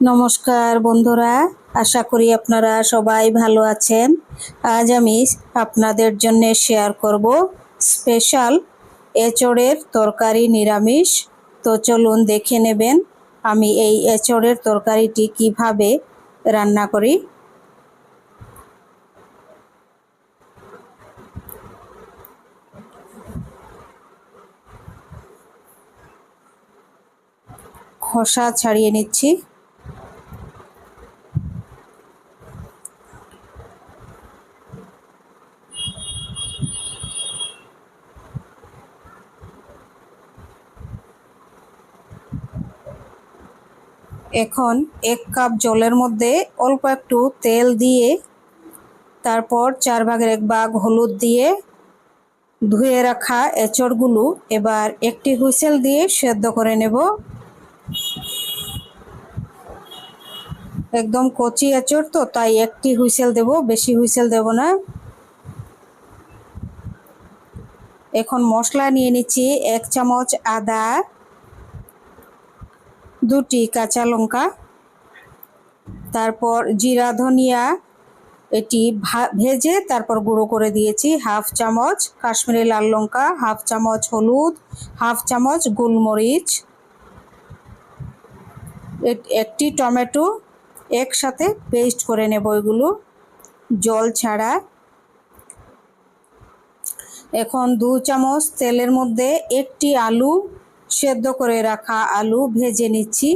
নমস্কার বন্ধুরা, আশা করি আপনারা সবাই ভালো আছেন। আজ আমি আপনাদের জন্য শেয়ার করব স্পেশাল এচড়ের তরকারি নিরামিষ। তো চলুন দেখে নেবেন আমি এই এচড়ের তরকারিটি কীভাবে রান্না করি। খোসা ছাড়িয়ে নিচ্ছি। এখন এক কাপ জলের মধ্যে অল্প একটু তেল দিয়ে, তারপর চার ভাগের এক ভাগ হলুদ দিয়ে ধুয়ে রাখা এঁচড়গুলো এবার একটি হুইসেল দিয়ে সেদ্ধ করে নেব। একদম কচি এঁচড় তো, তাই একটি হুইসেল দেব, বেশি হুইসেল দেব না। এখন মশলা নিয়ে নিচ্ছি এক চামচ আদা দুটি কাঁচা লঙ্কা, তারপর জিরা, ধনিয়া, এটি ভেজে তারপর গুঁড়ো করে দিয়েছি। হাফ চামচ কাশ্মীরি লাল লঙ্কা, হাফ চামচ হলুদ, হাফ চামচ গোলমরিচ একটি টমেটো একসাথে পেস্ট করে নেব এগুলো, জল ছাড়া। এখন দু চামচ তেলের মধ্যে একটি আলু সেদ্ধ করে রাখা আলু ভেজে নিচ্ছি।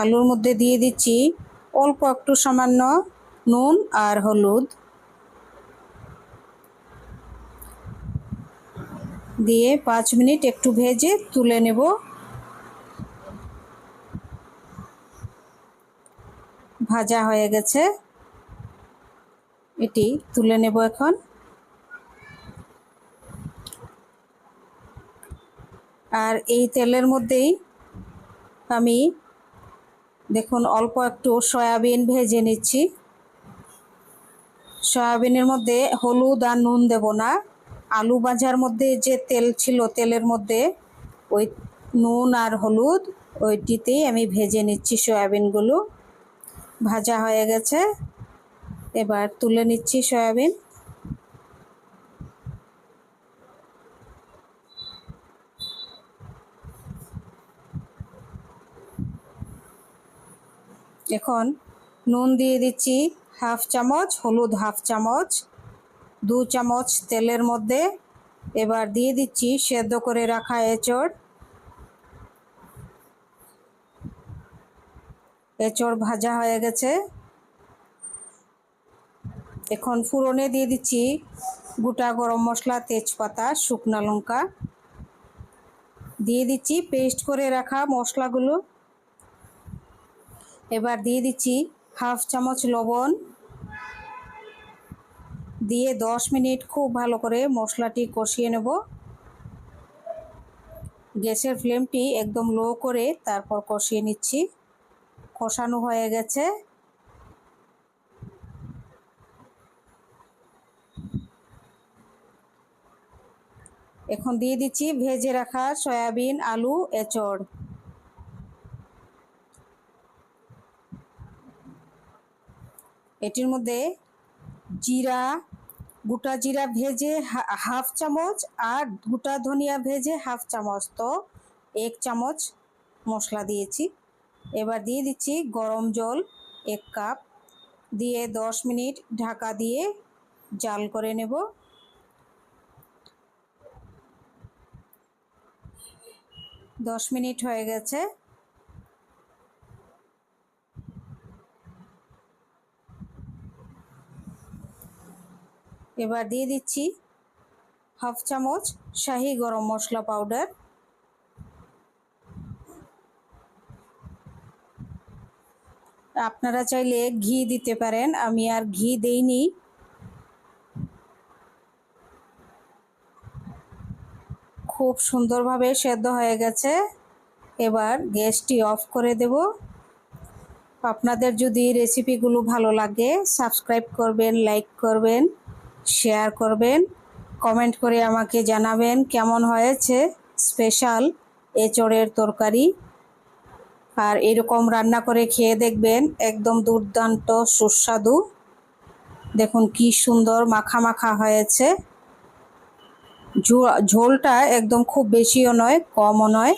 আলুর মধ্যে দিয়ে দিচ্ছি অল্প একটু সামান্য নুন আর হলুদ। দিয়ে পাঁচ মিনিট একটু ভেজে তুলে নেব। ভাজা হয়ে গেছে। এটি তুলে নেব এখন। আর এই তেলের মধ্যেই আমি দেখুন অল্প একটু সয়াবিন ভেজে নিচ্ছি। সয়াবিনের মধ্যে হলুদ আর নুন দেব না। আলু ভাজার মধ্যে যে তেল ছিল, তেলের মধ্যে ওই নুন আর হলুদ ওইটিতেই আমি ভেজে নিচ্ছি সয়াবিনগুলো। ভাজা হয়ে গেছে। এবার তুলে নিচ্ছি সয়াবিন। এখন নুন দিয়ে দিচ্ছি হাফ চামচ, হলুদ হাফ চামচ, দু চামচ তেলের মধ্যে। এবার দিয়ে দিচ্ছি সেদ্ধ করে রাখা এঁচড়। এঁচড় ভাজা হয়ে গেছে। এখন ফুরনে দিয়ে দিচ্ছি গোটা গরম মশলা, তেজপাতা, শুকনো লঙ্কা। দিয়ে দিচ্ছি পেস্ট করে রাখা মশলাগুলো। এবার দিয়ে দিচ্ছি হাফ চামচ লবণ। দিয়ে দশ মিনিট খুব ভালো করে মশলাটি কষিয়ে নেব। গ্যাসের ফ্লেমটি একদম লো করে তারপর কষিয়ে নিচ্ছি। কষানো হয়ে গেছে। এখন দিয়ে দিচ্ছি ভেজে রাখা সয়াবিন, আলু, এঁচড়। এটির মধ্যে জিরা, গোটা জিরা ভেজে হাফ চামচ আর গোটা ধনিয়া ভেজে হাফ চামচ। তো এক চামচ মশলা দিয়েছি। এবার দিয়ে দিচ্ছি গরম জল এক কাপ। দিয়ে দশ মিনিট ঢাকা দিয়ে জাল করে নেব। দশ মিনিট হয়ে গেছে। এবার দিয়ে দিচ্ছি হাফ চামচ শাহি গরম মশলা পাউডার। আপনারা চাইলে ঘি দিতে পারেন, আমি আর ঘি দেইনি। খুব সুন্দরভাবে সেদ্ধ হয়ে গেছে। এবার গ্যাসটি অফ করে দেব। আপনাদের যদি রেসিপিগুলো ভালো লাগে, সাবস্ক্রাইব করবেন, লাইক করবেন। শেয়ার করবেন, কমেন্ট করে আমাকে জানাবেন কেমন হয়েছে স্পেশাল এঁচড়ের তরকারি। আর এরকম রান্না করে খেয়ে দেখবেন একদম দুর্দান্ত, সুস্বাদু। দেখুন কি সুন্দর মাখা মাখা হয়েছে ঝোলটা একদম খুব বেশিও নয়, কমও নয়।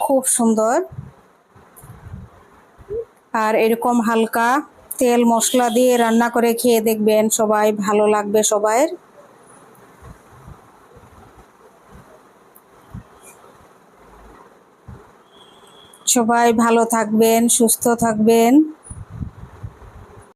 খুব সুন্দর। আর এরকম হালকা তেল মশলা দিয়ে রান্না করে খেয়ে দেখবেন সবাই ভালো লাগবে সবাইয়ের। সবাই ভালো থাকবেন, সুস্থ থাকবেন।